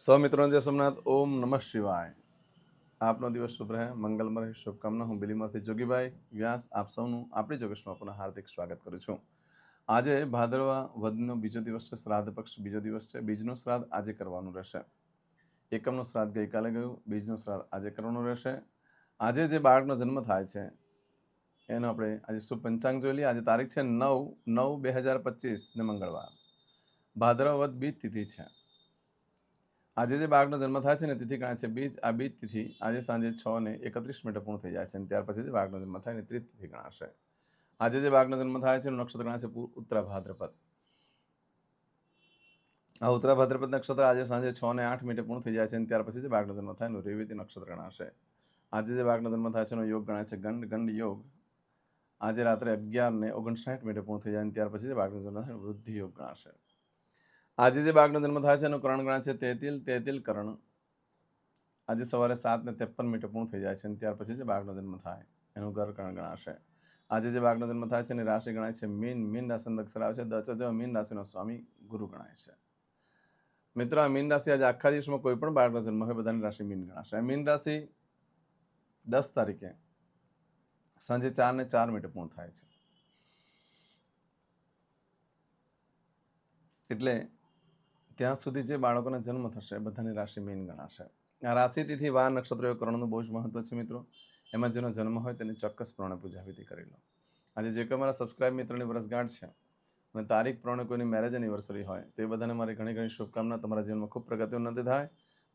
સૌ મિત્રોને જય સોમનાથ, ઓમ નમઃ શિવાય. આપનો દિવસ શુભ રહે, મંગલમય રહે શુભકામના હું બિલીમાંથી જોગીભાઈ વ્યાસ, આપ સૌનું આપણી જોગેશમાં પુનઃ હાર્દિક સ્વાગત કરું છું. આજે ભાદરવા વધનો બીજો દિવસ છે, શ્રાદ્ધ પક્ષ બીજો દિવસ છે, બીજનું શ્રાદ્ધ આજે કરવાનું રહેશે. એકમનું શ્રાદ્ધ ગઈકાલે ગયું, બીજનું શ્રાદ્ધ આજે કરવાનું રહેશે. આજે જે બાળકનો જન્મ થાય છે, એનો આપણે આજે શુભ પંચાંગ જોઈ લઈએ. આજે તારીખ છે નવ નવ બે હજાર પચીસ ને મંગળવાર. ભાદરવા વધ બીજ તિથિ છે. આજે જે બાળકનો જન્મ થાય છે ને તિથિ ગણાય છે બીજ, આ બીજ તિથિ આજે સાંજે છ ને એકત્રીસ મિનિટે પૂર્ણ થઈ જાય છે અને ત્યાર પછી જે બાળકનો જન્મ થાય ને ત્રીજ તિથિ ગણાશે. આજે જે બાળકનો જન્મ થાય છે નક્ષત્ર છે ઉત્તરા ભાદ્રપદ. આ ઉત્તરા ભાદ્રપદ નક્ષત્ર આજે સાંજે છ ને આઠ મિનિટે પૂર્ણ થઈ જાય છે અને ત્યાર પછી જે બાળકનો જન્મ થાય એનું રેવતી નક્ષત્ર ગણાશે. આજે જે બાળકનો જન્મ થાય છે એનો યોગ ગણાય છે ગંડ ગંડ યોગ. આજે રાત્રે અગિયાર ને ઓગણસાઠ મિનિટે પૂર્ણ થઈ જાય અને ત્યાર પછી જે બાળકનો જન્મ થાય વૃદ્ધિ યોગ ગણાશે. આજે જે બાળકનો જન્મ થાય છે એનું કરણ ગણાય છે તેતિલ તેતિલ કરણ. આજે સવારે સાત ને ત્રેપન મિનિટે પૂર્ણ થઈ જાય છે અને ત્યાર પછી જે બાળકનો જન્મ થાય, એનું ઘર કરણ ગણાશે. આજે જે બાળકનો જન્મ થાય છે એની રાશિ ગણાય છે મીન મીન રાશિ અક્ષર આવે છે. દચ મીન રાશિનો સ્વામી ગુરુ ગણાય છે. મિત્રો, આ મીન રાશિ આજે આખા દિવસમાં કોઈ પણ બાળકનો જન્મ હોય, બધાની રાશિ મીન ગણાશે. મીન રાશિ દસ તારીખે સાંજે ચાર ને ચાર મિનિટે પૂર્ણ થાય છે. એટલે ત્યાં સુધી જે બાળકોને જન્મ થશે બધાની રાશિ મીન ગણાશે. આ રાશિ તિથિ વાર નક્ષત્રો કરણનું બહુ જ મહત્વ છે મિત્રો. એમાં જેનો જન્મ હોય તેની ચોક્કસ પ્રમાણે પૂજા વિધિ કરી લો. આજે જે કોઈ મારા સબસ્ક્રાઇબ મિત્રોની વર્ષગાંઠ છે અને તારીખ પ્રમાણે કોઈની મેરેજ એનિવર્સરી હોય, તો બધાને મારી ઘણી ઘણી શુભકામના. તમારા જીવનમાં ખૂબ પ્રગતિ ઉન્નતિ થાય.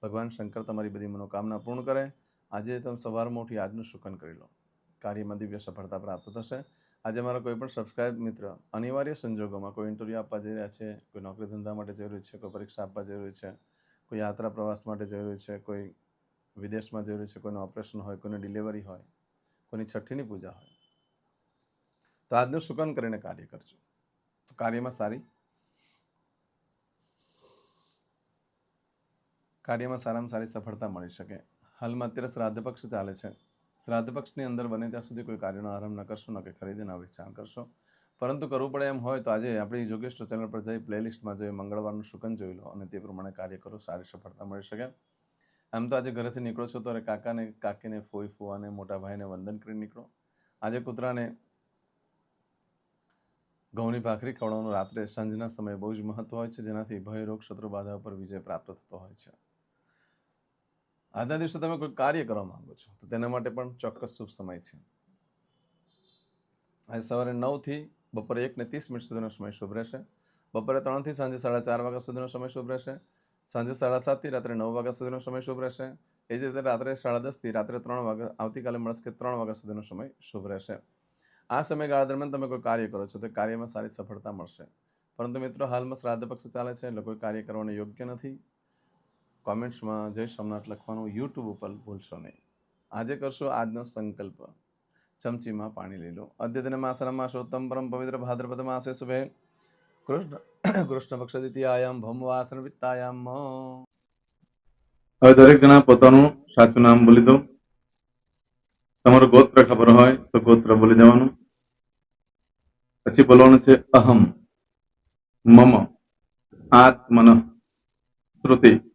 ભગવાન શંકર તમારી બધી મનોકામના પૂર્ણ કરે. આજે તમે સવારમાં ઉઠી આજનું શુકન કરી લો. કાર્યમાં દિવ્ય સફળતા પ્રાપ્ત થશે. આજે મારા કોઈ પણ સબસ્ક્રાઇબ મિત્ર, અનિવાર્ય સંજોગોમાં કોઈ ઇન્ટરવ્યૂ આપવા જઈ રહ્યા છે, કોઈ નોકરી ધંધા માટે જરૂરી છે, કોઈ પરીક્ષા આપવા જરૂરી છે, કોઈ યાત્રા પ્રવાસ માટે જરૂરી છે, કોઈ વિદેશમાં જરૂરી છે, કોઈનું ઓપરેશન હોય, કોઈની ડિલિવરી હોય, કોઈની છઠ્ઠીની પૂજા હોય. તો આજનું શુકન કરીને કાર્ય કરજો. તો કાર્યમાં સારી કાર્યમાં સારામાં સારી સફળતા મળી શકે. હાલમાં અત્યારે શ્રાદ્ધ પક્ષ ચાલે છે. શ્રાદ્ધ પક્ષની અંદર બને ત્યાં સુધી કોઈ કાર્યનો આરંભ ન કરશો, ન કે ખરીદીના વેચાણ કરશો. પરંતુ કરવું પડે એમ હોય તો આજે આપણી યોગેશ્વર ચેનલ પર જઈ પ્લેલિસ્ટમાં જઈ મંગળવારનું શુકન જોઈ લો અને તે પ્રમાણે કાર્ય કરો, સારી સફળતા મળી શકે. આમ તો આજે ઘરેથી નીકળો છો તો અરે કાકાને, કાકીને ફોઈ, ફુવાને, મોટા ભાઈને વંદન કરી નીકળો. આજે કૂતરાને ઘઉંની ભાખરી ખવડાવવાનું રાત્રે સાંજના સમયે બહુ જ મહત્વ હોય છે, જેનાથી ભય, રોગ, શત્રુ, બાધા પર વિજય પ્રાપ્ત થતો હોય છે. આજના દિવસે તમે કોઈ કાર્ય કરવા માંગો છો, તો તેના માટે પણ ચોક્કસ શુભ સમય છે. આજે સવારે નવથી બપોરે એક ને ત્રીસ મિનિટ સુધીનો સમય શુભ રહેશે. બપોરે ત્રણથી સાંજે સાડા ચાર વાગ્યા સુધીનો સમય શુભ રહેશે. સાંજે સાડા સાતથી રાત્રે નવ વાગ્યા સુધીનો સમય શુભ રહેશે. એ જ રીતે રાત્રે સાડા દસથી રાત્રે ત્રણ વાગ્યા, આવતીકાલે મળશે ત્રણ વાગ્યા સુધીનો સમય શુભ રહેશે. આ સમયગાળા દરમિયાન તમે કોઈ કાર્ય કરો છો, તો કાર્યમાં સારી સફળતા મળશે. પરંતુ મિત્રો, હાલમાં શ્રાદ્ધ પક્ષ ચાલે છે એટલે કોઈ કાર્ય કરવાનું યોગ્ય નથી. કોમેન્ટ્સમાં જય સોમનાથ લખવાનું યુટ્યુબ ઉપર ભૂલશો નહીં. આજે કરશો આજનો સંકલ્પ. ચમચીમાં પાણી લઈ લો. અદ્યતન માસના માસોત્તમ પરમ પવિત્ર ભાદ્રપદ માસે શુભે. કૃષ્ણ કૃષ્ણ પક્ષ દ્વિતીયાયામ ભૌમવાસન વિત્તાયામ. હવે દરેક જણા પોતાનું સાચું નામ બોલી દો. તમારું ગોત્ર ખબર હોય તો ગોત્ર બોલી દેવાનું. પછી બોલવાનું છે અહમ, મમ, આત્મન, શ્રુતિ.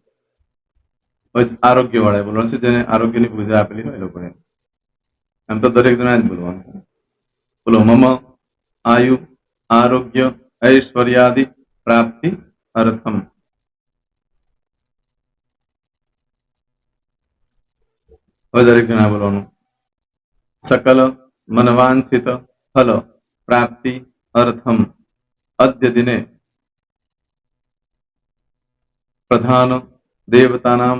આરોગ્ય વાળા બોલવાનું છે જેને આરોગ્યની પૂજા આપેલી હોય એ લોકોએ એમ તો દરેક જણા જ બોલવાનું છે બોલો મમ આયુ આરોગ્ય ઐશ્વર્યાદિ પ્રાપ્તિ અર્થમ હવે દરેક જણા બોલવાનું સકલ મનવાંછિત ફલ પ્રાપ્તિ અર્થમ અદ્ય દિને પ્રધાન દેવતાનામ